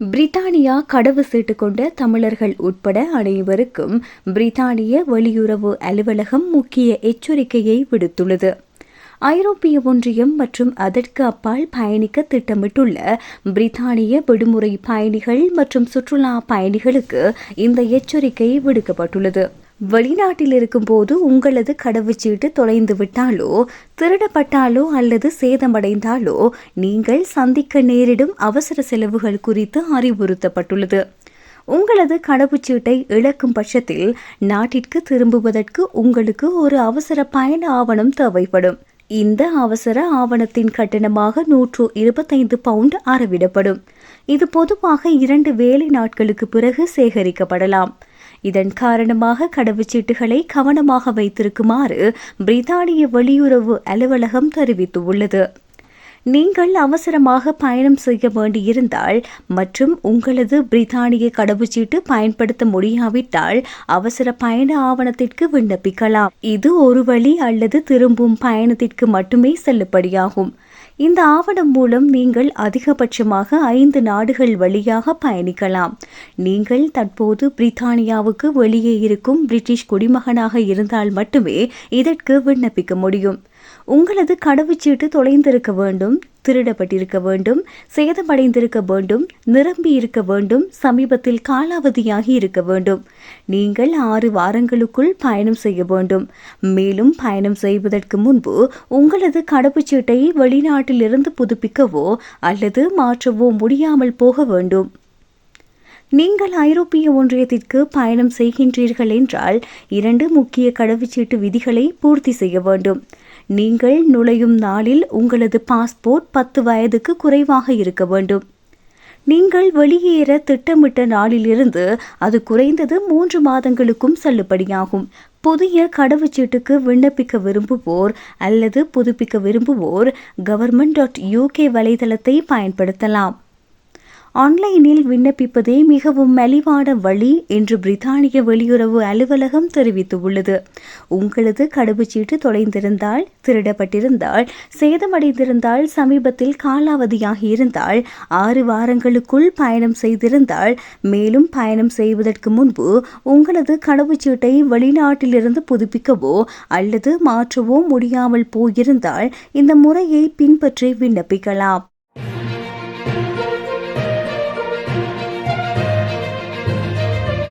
பிரித்தானியா கடவு சீட்டு கொண்ட தமிழர்கள் உட்பட அனைவருக்கும் பிரித்தானிய வெளியுறவு அலுவலகம் முக்கிய எச்சரிக்கையை விடுத்துள்ளது. ஐரோப்பிய ஒன்றியம் மற்றும் அதற்கு அப்பால் பயணிக்க திட்டமிட்டுள்ள பிரித்தானிய விடுமுறை பயணிகள் மற்றும் சுற்றுலா பயணிகளுக்கு இந்த எச்சரிக்கை விடுக்கப்பட்டுள்ளது. வெளிநாட்டில் இருக்கும்போது உங்களது கடவுச்சீட்டு தொலைந்து விட்டாலோ திருடப்பட்டாலோ அல்லது சேதமடைந்தாலோ நீங்கள் சந்திக்க நேரிடும் அவசர செலவுகள் குறித்து அறிவுறுத்தப்பட்டுள்ளது. உங்களது கடவுச்சீட்டை இழக்கும் பட்சத்தில் நாட்டிற்கு திரும்புவதற்கு உங்களுக்கு ஒரு அவசர பயண ஆவணம் தேவைப்படும். இந்த அவசர ஆவணத்தின் கட்டணமாக நூற்று இருபத்தைந்து பவுண்ட் அறவிடப்படும். இது பொதுவாக இரண்டு வேலை நாட்களுக்கு பிறகு சேகரிக்கப்படலாம். இதன் காரணமாக கடவுச்சீட்டுகளை கவனமாக வைத்திருக்குமாறு பிரித்தானிய வெளியுறவு அலுவலகம் தெரிவித்துள்ளது. நீங்கள் அவசரமாக பயணம் செய்ய வேண்டியிருந்தால் மற்றும் உங்களது பிரித்தானிய கடவுச்சீட்டு பயன்படுத்த முடியாவிட்டால் அவசர பயண ஆவணத்திற்கு விண்ணப்பிக்கலாம். இது ஒரு வழி அல்லது திரும்பும் பயணத்திற்கு மட்டுமே செல்லுபடியாகும். இந்த ஆவணம் மூலம் நீங்கள் அதிகபட்சமாக ஐந்து நாடுகள் வழியாக பயணிக்கலாம். நீங்கள் தற்போது பிரித்தானியாவுக்கு வெளியே இருக்கும் பிரிட்டிஷ் குடிமகனாக இருந்தால் மட்டுமே இதற்கு விண்ணப்பிக்க முடியும். உங்களது கடவுச்சீட்டு தொலைந்திருக்க வேண்டும். திருடப்பட்டிருக்க வேண்டும் சேதமடைந்திருக்க வேண்டும் நிரம்பி இருக்க வேண்டும் சமீபத்தில் காலாவதியாகி இருக்க வேண்டும். நீங்கள் ஆறு வாரங்களுக்குள் பயணம் செய்ய வேண்டும். மேலும் பயணம் செய்வதற்கு முன்பு உங்களது கடவுச்சீட்டை வெளிநாட்டிலிருந்து புதுப்பிக்கவோ அல்லது மாற்றவோ முடியாமல் போக வேண்டும். நீங்கள் ஐரோப்பிய ஒன்றியத்திற்கு பயணம் செய்கின்றீர்கள் என்றால் இரண்டு முக்கிய கடவுச்சீட்டு விதிகளை பூர்த்தி செய்ய வேண்டும். நீங்கள் நுழையும் நாளில் உங்களது பாஸ்போர்ட் பத்து வயதுக்கு குறைவாக இருக்க வேண்டும். நீங்கள் வெளியேற திட்டமிட்ட நாளிலிருந்து அது குறைந்தது மூன்று மாதங்களுக்கும் செல்லுபடியாகும் புதிய கடவுச்சீட்டுக்கு விண்ணப்பிக்க விரும்புவோர் அல்லது புதுப்பிக்க விரும்புவோர் கவர்மெண்ட் டாட் யூகே வலைதளத்தை பயன்படுத்தலாம். ஆன்லைனில் விண்ணப்பிப்பதே மிகவும் மலிவான வழி என்று பிரித்தானிய வெளியுறவு அலுவலகம் தெரிவித்துள்ளது. உங்களது கடவுச்சீட்டு தொலைந்திருந்தால் திருடப்பட்டிருந்தால் சேதமடைந்திருந்தால் சமீபத்தில் காலாவதியாகி இருந்தால் ஆறு வாரங்களுக்குள் பயணம் செய்திருந்தால் மேலும் பயணம் செய்வதற்கு முன்பு உங்களது கடவுச்சீட்டை வெளிநாட்டிலிருந்து புதுப்பிக்கவோ அல்லது மாற்றவோ முடியாமல் போயிருந்தால் இந்த முறையை பின்பற்றி விண்ணப்பிக்கலாம்.